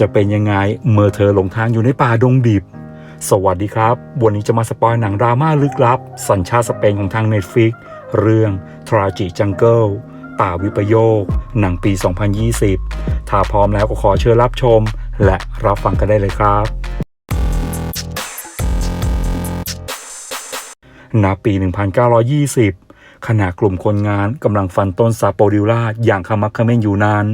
จะเป็นยังไงเมื่อเธอหลงทางอยู่ในป่าดงดิบ สวัสดีครับ วันนี้จะมาสปอยหนังดราม่าลึกลับ สัญชาติสเปนของทาง Netflix เรื่อง Tragic Jungle ป่าวิปโยค หนังปี 2020 ถ้าพร้อมแล้วก็ขอเชิญรับชม และรับฟังกันได้เลยครับณปี 1920 ขณะกลุ่มคนงานกำลังฟันต้นซาโปดิล่าอย่างขมักขม้นอยู่นั้น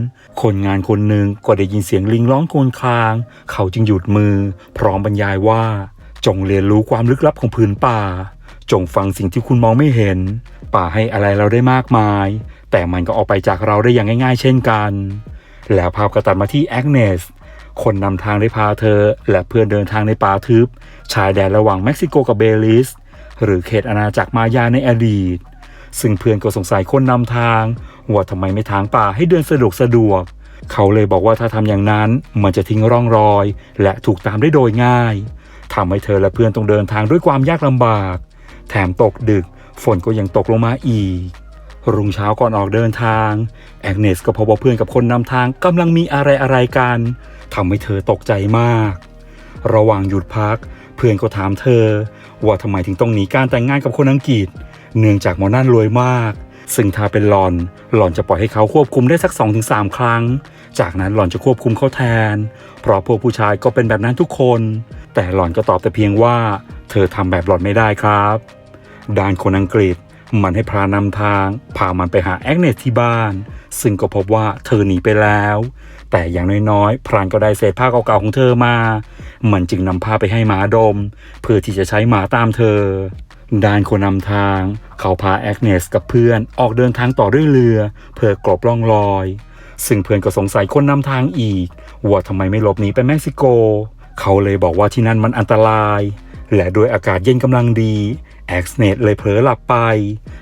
คนงานคนหนึ่งก็ได้ยินเสียงลิงร้องโคลนคลาง เขาจึงหยุดมือ พร้อมบรรยายว่า จงเรียนรู้ความลึกลับของพื้นป่า จงฟังสิ่งที่คุณมองไม่เห็น ป่าให้อะไรเราได้มากมาย แต่มันก็ออกไปจากเราได้อย่างง่าย ๆ เช่นกัน แล้วภาพก็ตัดมาที่แอกเนสคนนำทางได้พาเธอ และเพื่อนเดินทางในป่าทึบ ชายแดนระหว่างเม็กซิโกกับเบลิส หรือเขตอาณาจักรมายาในอดีต ซึ่งเพื่อนก็สงสัยคนนำทาง ว่าทำไมไม่ทางป่าให้เดินสะดวกสะดวก เขาเลยบอกว่าถ้าทำอย่างนั้นมันจะทิ้งร่องรอย และถูกตามได้โดยง่ายทำให้เธอและเพื่อนต้องเดินทางด้วยความยากลำบาก แถมตกดึก ฝนก็ยังตกลงมาอีก รุ่งเช้าก่อนออกเดินทางแอกเนสก็พบว่าเพื่อนกับคนนำทางกำลังมีอะไรอะไรกันทำให้เธอตกใจมาก ระหว่างหยุดพัก เพื่อนก็ถามเธอ ว่าทำไมถึงต้องหนีการแต่งงานกับคนอังกฤษ เนื่องจากหมอนั่นรวยมาก ซึ่งถ้าเป็นหลอน หลอนจะปล่อยให้เขาควบคุมได้สัก 2-3 ครั้ง จากนั้นหลอนจะควบคุมเขาแทน เพราะพวกผู้ชายก็เป็นแบบนั้นทุกคน แต่หลอนก็ตอบแต่เพียงว่า เธอทำแบบหลอนไม่ได้ครับด้านคนอังกฤษมันให้พรานำทาง พามันไปหาแอกเนสที่บ้าน ซึ่งก็พบว่าเธอหนีไปแล้ว แต่อย่างน้อยๆ พรานก็ได้เศษผ้าเก่าๆของเธอมา มันจึงนำผ้าไปให้หมาดม เพื่อที่จะใช้หมาตามเธอ ด้านคนนำทาง เขาพาแอกเนสกับเพื่อนออกเดินทางต่อด้วยเรือ เพื่อกลบร่องรอย ซึ่งเพื่อนก็สงสัยคนนำทางอีก ว่าทำไมไม่หลบหนีไปเม็กซิโก เขาเลยบอกว่าที่นั่นมันอันตราย และด้วยอากาศเย็นกำลังดีแอกเนสเลยเผลอหลับไป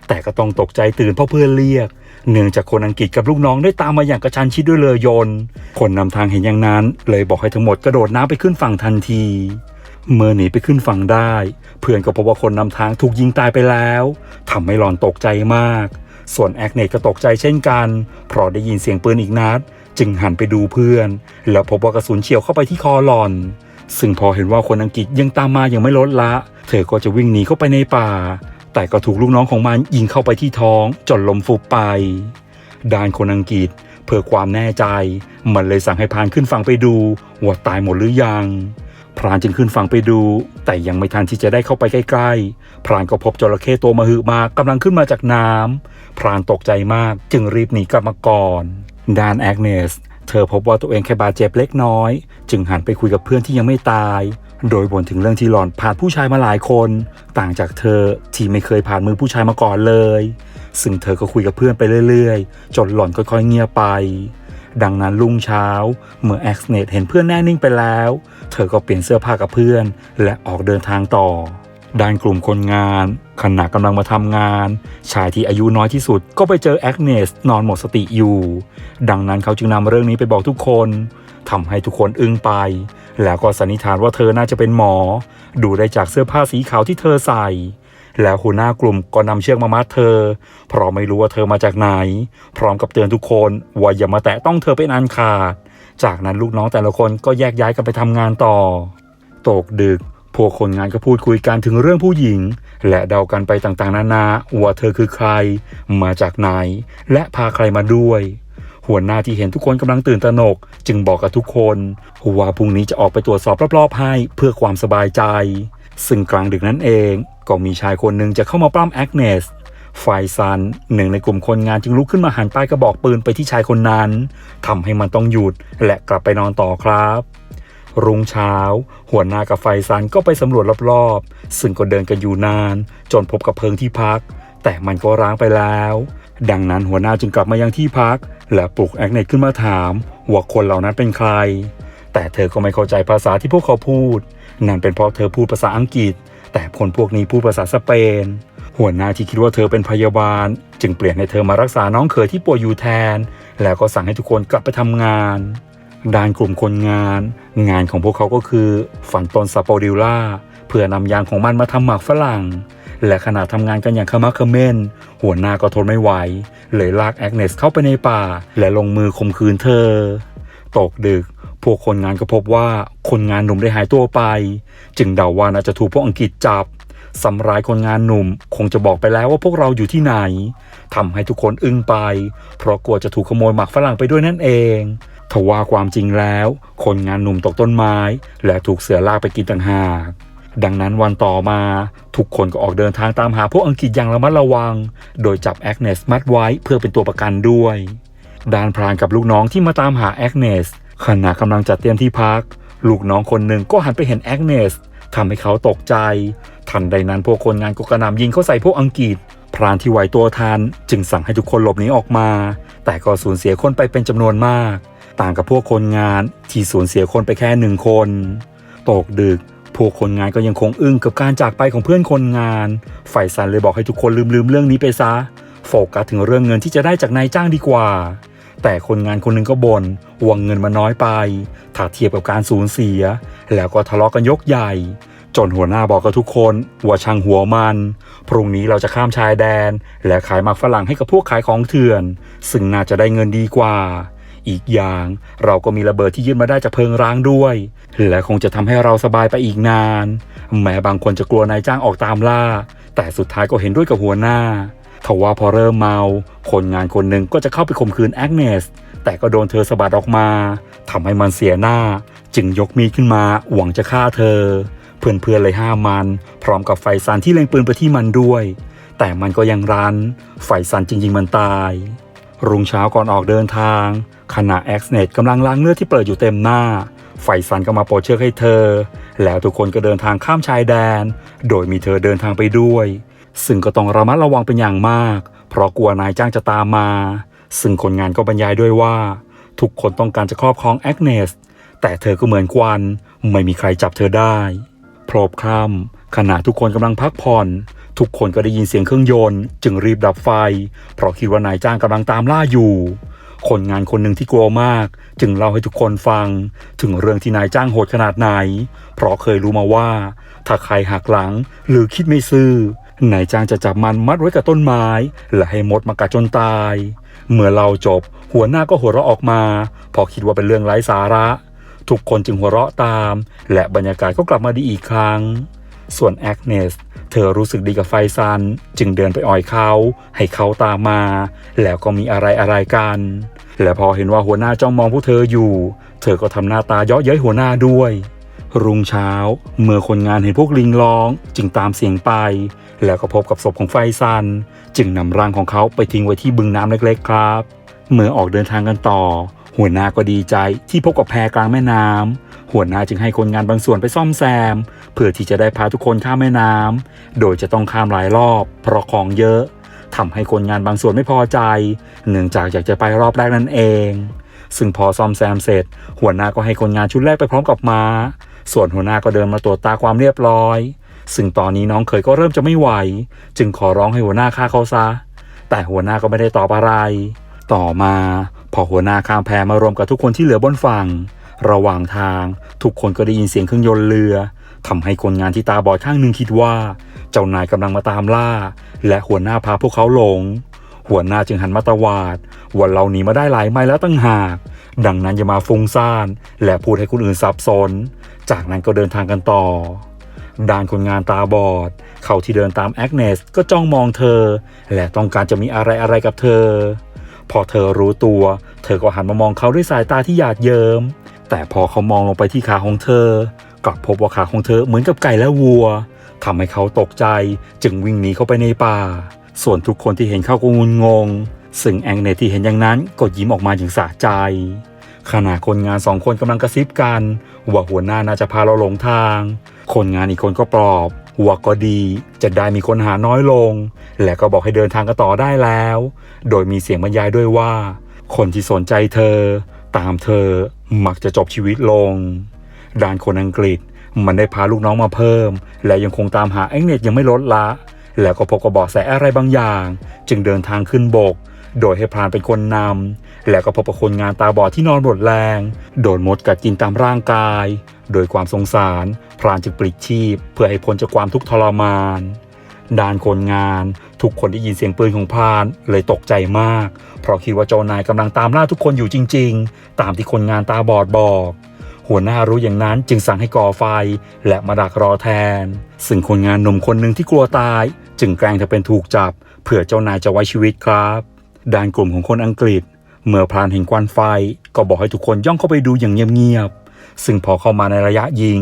แต่ก็ต้องตกใจตื่นเพราะเพื่อนเรียก เนื่องจากคนอังกฤษกับลูกน้องได้ตามมาอย่างกระชันชิดด้วยเรือยนต์คนนำทางเห็นอย่างนั้น เลยบอกให้ทั้งหมดกระโดดน้ำไปขึ้นฝั่งทันที เมื่อหนีไปขึ้นฝั่งได้ เพื่อนก็พบว่าคนนำทางถูกยิงตายไปแล้วทำให้หลอนตกใจมาก ส่วนแอกเนตก็ตกใจเช่นกัน เพราะได้ยินเสียงปืนอีกนัด จึงหันไปดูเพื่อน แล้วพบว่ากระสุนเฉียวเข้าไปที่คอหลอน ซึ่งพอเห็นว่าคนอังกฤษยังตามมาอย่างไม่ลดละ เธอก็จะวิ่งหนีเข้าไปในป่า แต่ก็ถูกลูกน้องของมันยิงเข้าไปที่ท้องจนลมฟุบไปด้านคนอังกฤษเพื่อความแน่ใจ มันเลยสั่งให้พานขึ้นฝั่งไปดูว่าตายหมดหรือยัง พรานจึงขึ้นฝั่งไปดู แต่ยังไม่ทันที่จะได้เข้าไปใกล้ๆ พรานก็พบจระเข้ตัวมหึมากำลังขึ้นมาจากน้ำพรานตกใจมากจึงรีบหนีกลับมาก่อนด้านแอกเนสเธอพบว่าตัวเองแค่บาดเจ็บเล็กน้อย จึงหันไปคุยกับเพื่อนที่ยังไม่ตาย โดยบ่นถึงเรื่องที่หลอนผ่านผู้ชายมาหลายคน ต่างจากเธอที่ไม่เคยผ่านมือผู้ชายมาก่อนเลย ซึ่งเธอก็คุยกับเพื่อนไปเรื่อยๆ จนหล่อนค่อยๆเงียบไป ดังนั้นรุ่งเช้า เมื่อแอ็กซ์เนตเห็นเพื่อนแน่นิ่งไปแล้ว เธอก็เปลี่ยนเสื้อผ้ากับเพื่อน และออกเดินทางต่อ ด้านกลุ่มคนงาน ขณะกำลังมาทำงาน ชายที่อายุน้อยที่สุดก็ไปเจอแอกเนสนอนหมดสติอยู่ ดังนั้นเขาจึงนำเรื่องนี้ไปบอกทุกคนทำให้ทุกคนอึ้งไป แล้วก็สันนิษฐานว่าเธอน่าจะเป็นหมอ ดูได้จากเสื้อผ้าสีขาวที่เธอใส่ แล้วหัวหน้ากลุ่มก็นำเชือกมามัดเธอ เพราะไม่รู้ว่าเธอมาจากไหน พร้อมกับเตือนทุกคนว่าอย่ามาแตะต้องเธอเป็นอันขาด จากนั้นลูกน้องแต่ละคนก็แยกย้ายกันไปทำงานต่อ ตกดึกพวกคนงานก็พูดคุยกันถึงเรื่องผู้หญิง และเดากันไปต่างๆ นานาว่าเธอคือใคร มาจากไหน และพาใครมาด้วย หัวหน้าที่เห็นทุกคนกำลังตื่นตระหนก จึงบอกกับทุกคนว่าพรุ่งนี้จะออกไปตรวจสอบรอบๆให้เพื่อความสบายใจ ซึ่งกลางดึกนั้นเอง ก็มีชายคนหนึ่งจะเข้ามาปล้ำแอกเนสไฟซันหนึ่งในกลุ่มคนงานจึงลุกขึ้นมาหันป้ายกระบอกปืนไปที่ชายคนนั้นทำให้มันต้องหยุดและกลับไปนอนต่อครับ รุ่งเช้า หัวหน้ากับไฟซันก็ไปสำรวจรอบๆ ซึ่งก็เดินกันอยู่นาน จนพบกับเพิงที่พัก แต่มันก็ร้างไปแล้ว ดังนั้นหัวหน้าจึงกลับมายังที่พัก และปลุกแอกเนตขึ้นมาถามว่าคนเหล่านั้นเป็นใคร แต่เธอก็ไม่เข้าใจภาษาที่พวกเขาพูด นั่นเป็นเพราะเธอพูดภาษาอังกฤษ แต่คนพวกนี้พูดภาษาสเปน หัวหน้าที่คิดว่าเธอเป็นพยาบาล จึงเปลี่ยนให้เธอมารักษาน้องเขยที่ป่วยอยู่แทน แล้วก็สั่งให้ทุกคนกลับไปทำงานด้านกลุ่มคนงาน งานของพวกเขาก็คือ ฝันต้นซาโปดิล่าเพื่อนำยางของมันมาทำหมากฝรั่ง และขณะทำงานกันอย่างขมักขม้น หัวหน้าก็ทนไม่ไหว เลยลากแอกเนสเข้าไปในป่า และลงมือข่มขืนเธอ ตกดึก วกคนงานก็พบว่าคนงานหนุ่มได้หายตัวไป จึงเดาว่าน่าจะถูกพวกอังกฤษจับสำร้ายคนงานหนุ่มคงจะบอกไปแล้วว่าพวกเราอยู่ที่ไหนทำให้ทุกคนอึ้งไป เพราะกลัวจะถูกขโมยหมักฝรั่งไปด้วยนั่นเองทว่าความจริงแล้ว คนงานหนุ่มตกต้นไม้ และถูกเสือลากไปกินต่างหากดังนั้นวันต่อมา ทุกคนก็ออกเดินทางตามหาพวกอังกฤษอย่างระมัดระวัง โดยจับแอกเนสมัดไว้เพื่อเป็นตัวประกันด้วย ดานพรานกับลูกน้องที่มาตามหาแอกเนส ขณะกำลังจัดเตรียมที่พัก ลูกน้องคนหนึ่งก็หันไปเห็นแอกเนสทำให้เขาตกใจ ทันใดนั้นพวกคนงานก็กระหน่ำยิงเข้าใส่พวกอังกฤษ พรานที่ไหวตัวทันจึงสั่งให้ทุกคนหลบหนีออกมา แต่ก็สูญเสียคนไปเป็นจำนวนมาก ต่างกับพวกคนงานที่สูญเสียคนไปแค่หนึ่งคน ตกดึกพวกคนงานก็ยังคงอึ้งกับการจากไปของเพื่อนคนงาน ฝ่ายซันเลยบอกให้ทุกคนลืมลืมเรื่องนี้ไปซะ โฟกัสถึงเรื่องเงินที่จะได้จากนายจ้างดีกว่า แต่คนงานคนหนึ่งก็บน่นวงเงินมาน้อยไป ถ้าเทียบกับการสูญเสีย แล้วก็ทะเลาะกันยกใหญ่ จนหัวหน้าบอกกับทุกคนว่าช่างหัวมัน พรุ่งนี้เราจะข้ามชายแดน และขายมักฝรั่งให้กับพวกขายของเถื่อน ซึ่งน่าจะได้เงินดีกว่า อีกอย่างเราก็มีระเบิดที่ยึดมาได้จากเพลิงร้างด้วย และคงจะทำให้เราสบายไปอีกนาน แม้บางคนจะกลัวนายจ้างออกตามล่า แต่สุดท้ายก็เห็นด้วยกับหัวหน้า ทว่าพอเริ่มเมา คนงานคนหนึ่งก็จะเข้าไปข่มขืนแอกเนส แต่ก็โดนเธอสะบัดออกมาทำให้มันเสียหน้า จึงยกมีดขึ้นมาหวังจะฆ่าเธอ เพื่อนๆเลยห้ามมัน พร้อมกับไฟซันที่เล็งปืนไปที่มันด้วย แต่มันก็ยังรัน ไฟซันจริงๆมันตาย รุ่งเช้าก่อนออกเดินทาง ขณะแอ็กเนตกำลังล้างเลือดที่เปิดอยู่เต็มหน้า ไฟซันก็มาโปรดเชือกให้เธอ แล้วทุกคนก็เดินทางข้ามชายแดน โดยมีเธอเดินทางไปด้วย ซึ่งก็ต้องระมัดระวังเป็นอย่างมาก เพราะกลัวนายจ้างจะตามมา ซึ่งคนงานก็บรรยายด้วยว่า ทุกคนต้องการจะครอบครองแอกเนส แต่เธอก็เหมือนควันไม่มีใครจับเธอได้พรบคร่ำขณะทุกคนกำลังพักผ่อน ทุกคนก็ได้ยินเสียงเครื่องยนต์ จึงรีบดับไฟ เพราะคิดว่านายจ้างกำลังตามล่าอยู่คนงานคนหนึ่งที่กลัวมาก จึงเล่าให้ทุกคนฟัง ถึงเรื่องที่นายจ้างโหดขนาดไหน เพราะเคยรู้มาว่า ถ้าใครหักหลังหรือคิดไม่ซื่อ นายจ้างจะจับมันมัดไว้กับต้นไม้ และให้มดมากัดจนตาย เมื่อเราจบ หัวหน้าก็หัวเราะออกมาพราะคิดว่าเป็นเรื่องไร้สาระ ทุกคนจึงหัวเราะตาม และบรรยากาศก็กลับมาดีอีกครั้ง ส่วนแอกเนสเธอรู้สึกดีกับไฟซัน จึงเดินไปอ่อยเขา ให้เขาตามมา แล้วก็มีอะไรอะไรกัน และพอเห็นว่าหัวหน้าจ้องมองพวกเธออยู่ เธอก็ทำหน้าตาเยาะเย้ยหัวหน้าด้วย รุ่งเช้า เมื่อคนงานเห็นพวกลิงร้อง จึงตามเสียงไป แล้วก็พบกับศพของไฟซัน จึงนำร่างของเขาไปทิ้งไว้ที่บึงน้ำเล็กๆครับ เมื่อออกเดินทางกันต่อ หัวหน้าก็ดีใจที่พบกับแพกลางแม่น้ำหัวหน้าจึงให้คนงานบางส่วนไปซ่อมแซม เพื่อที่จะได้พาทุกคนข้ามแม่น้ำโดยจะต้องข้ามหลายรอบ เพราะของเยอะทำให้คนงานบางส่วนไม่พอใจ เนื่องจากอยากจะไปรอบแรกนั่นเองซึ่งพอซ่อมแซมเสร็จ หัวหน้าก็ให้คนงานชุดแรกไปพร้อมกับม้า ส่วนหัวหน้าก็เดินมาตรวจตาความเรียบร้อย ซึ่งตอนนี้น้องเคยก็เริ่มจะไม่ไหว จึงขอร้องให้หัวหน้าฆ่าเขาซะ แต่หัวหน้าก็ไม่ได้ตอบอะไร ต่อมาพอหัวหน้าข้ามแพมารวมกับทุกคนที่เหลือบนฝั่ง ระหว่างทาง ทุกคนก็ได้ยินเสียงเครื่องยนต์เรือทำให้คนงานที่ตาบอดข้างหนึ่งคิดว่า เจ้านายกำลังมาตามล่า และหัวหน้าพาพวกเขาหลง หัวหน้าจึงหันมาตวาดว่าเราหนีมาได้หลายไมล์แล้วตั้งหาก ดังนั้นอย่ามาฟุ้งซ่าน และพูดให้คนอื่นสับสน จากนั้นก็เดินทางกันต่อ ด้านคนงานตาบอด เขาที่เดินตามแอกเนสก็จ้องมองเธอ และต้องการจะมีอะไรอะไรกับเธอ พอเธอรู้ตัว เธอก็หันมามองเขาด้วยสายตาที่หยาดเยิม้มแต่พอเขามองลงไปที่ขาของเธอ กลับพบว่าขาของเธอเหมือนกับไก่และวัวทำให้เขาตกใจจึงวิ่งหนีเข้าไปในป่า ส่วนทุกคนที่เห็นเขาก็งุนงง ซึ่งแองเนตที่เห็นอย่างนั้นก็ยิ้มออกมาอย่างสะใจ ขณะคนงานสองคนกำลังกระซิบกัน ว่าหัวหน้าน่าจะพาเราหลงทาง คนงานอีกคนก็ปลอบว่าก็ดี จะได้มีคนหาน้อยลง และก็บอกให้เดินทางกันต่อได้แล้ว โดยมีเสียงบรรยายด้วยว่า คนที่สนใจเธอ ตามเธอมักจะจบชีวิตลง ด้านคนอังกฤษมันได้พาลูกน้องมาเพิ่ม และยังคงตามหาแองเนตยังไม่ลดละ แล้วก็พบกับเบาะแสอะไรบางอย่าง จึงเดินทางขึ้นบก โดยให้พรานเป็นคนนำ แล้วก็พบกับคนงานตาบอดที่นอนบดแรง โดนมดกัดกินตามร่างกาย โดยความสงสาร พรานจึงปลิดชีพ เพื่อให้พ้นจากความทุกข์ทรมาน ด้านคนงาน ทุกคนได้ยินเสียงปืนของพรานเลยตกใจมาก เพราะคิดว่าเจ้านายกำลังตามล่าทุกคนอยู่จริง ๆ ตามที่คนงานตาบอดบอกหัวหน้ารู้อย่างนั้นจึงสั่งให้ก่อไฟและมาดักรอแทน ซึ่งคนงานหนุ่มคนหนึ่งที่กลัวตาย จึงแกล้งจะเป็นถูกจับเพื่อเจ้านายจะไว้ชีวิตครับ ด้านกลุ่มของคนอังกฤษ เมื่อพรานเห็นควันไฟ ก็บอกให้ทุกคนย่องเข้าไปดูอย่างเงียบๆซึ่งพอเข้ามาในระยะยิง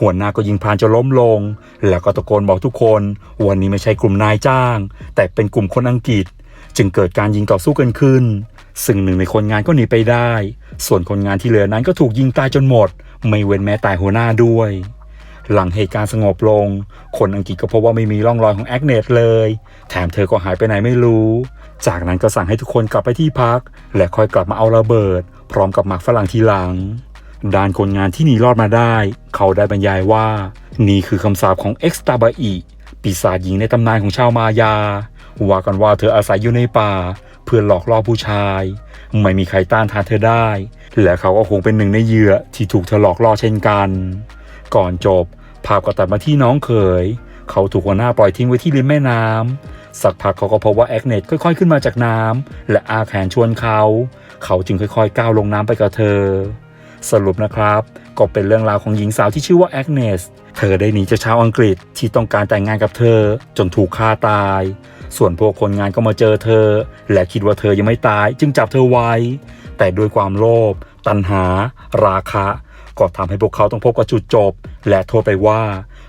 หัวหน้าก็ยิงพรานจะล้มลง แล้วก็ตะโกนบอกทุกคนวันนี้ไม่ใช่กลุ่มนายจ้าง แต่เป็นกลุ่มคนอังกฤษ จึงเกิดการยิงต่อสู้กันขึ้น ซึ่งหนึ่งในคนงานก็หนีไปได้ ส่วนคนงานที่เหลือนั้นก็ถูกยิงตายจนหมด ไม่เว้นแม้แต่หัวหน้าด้วย หลังเหตุการณ์สงบลง คนอังกฤษก็พบว่าไม่มีร่องรอยของแอคเนตเลย แถมเธอก็หายไปไหนไม่รู้ จากนั้นก็สั่งให้ทุกคนกลับไปที่พัก และค่อยกลับมาเอาระเบิด พร้อมกับหมักฝรั่งทีหลัง ด้านคนงานที่หนีรอดมาได้ เขาได้บรรยายว่า นี่คือคำสาปของเอ็กซ์ตาบาอิปีศาจหญิงในตำนานของชาวมายา ว่ากันว่าเธออาศัยอยู่ในป่า เพื่อหลอกล่อผู้ชาย ไม่มีใครต้านทานเธอได้ และเขาก็คงเป็นหนึ่งในเหยื่อที่ถูกเธอหลอกล่อเช่นกัน ก่อนจบ ภาพก็ตัดมาที่น้องเขย เขาถูกหัวหน้าปล่อยทิ้งไว้ที่ริมแม่น้ำสักพักเขาก็พบว่าแอคเนตค่อยๆขึ้นมาจากน้ำและอาแขนชวนเขา เขาจึงค่อยๆก้าวลงน้ำไปกับเธอ สรุปนะครับ ก็เป็นเรื่องราวของหญิงสาวที่ชื่อว่าแอคเนสเธอได้หนีจากชาวอังกฤษที่ต้องการแต่งงานกับเธอ จนถูกฆ่าตาย ส่วนพวกคนงานก็มาเจอเธอ และคิดว่าเธอยังไม่ตาย จึงจับเธอไว้ แต่ด้วยความโลภตัณหา ราคะก็ทำให้พวกเขาต้องพบกับจุดจบ และโทษไปว่า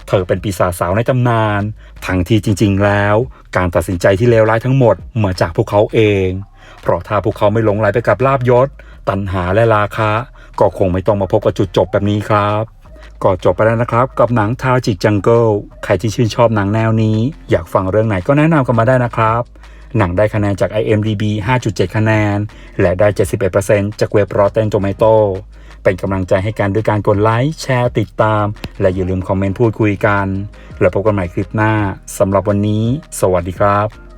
เธอเป็นปีศาจสาวในตำนาน ทั้งที่จริง ๆ แล้ว การตัดสินใจที่เลวร้ายทั้งหมดมาจากพวกเขาเอง เพราะถ้าพวกเขาไม่หลงไหลไปกับลาบยศ ตัณหาและราคะ ก็คงไม่ต้องมาพบกับจุดจบแบบนี้ครับก็จบไปแล้วนะครับ กับหนังทาจิกจังเกิลใครที่ชื่นชอบหนังแนวนี้ อยากฟังเรื่องไหนก็แนะนำกันมาได้นะครับ หนังได้คะแนนจาก IMDb 5.7 คะแนน และได้ 71%จากเว็บ Rotten Tomato เป็นกำลังใจให้กันด้วยการกดไลค์แชร์ติดตาม และอย่าลืมคอมเมนต์พูดคุยกัน แล้วพบกันใหม่คลิปหน้าสำหรับวันนี้ สวัสดีครับ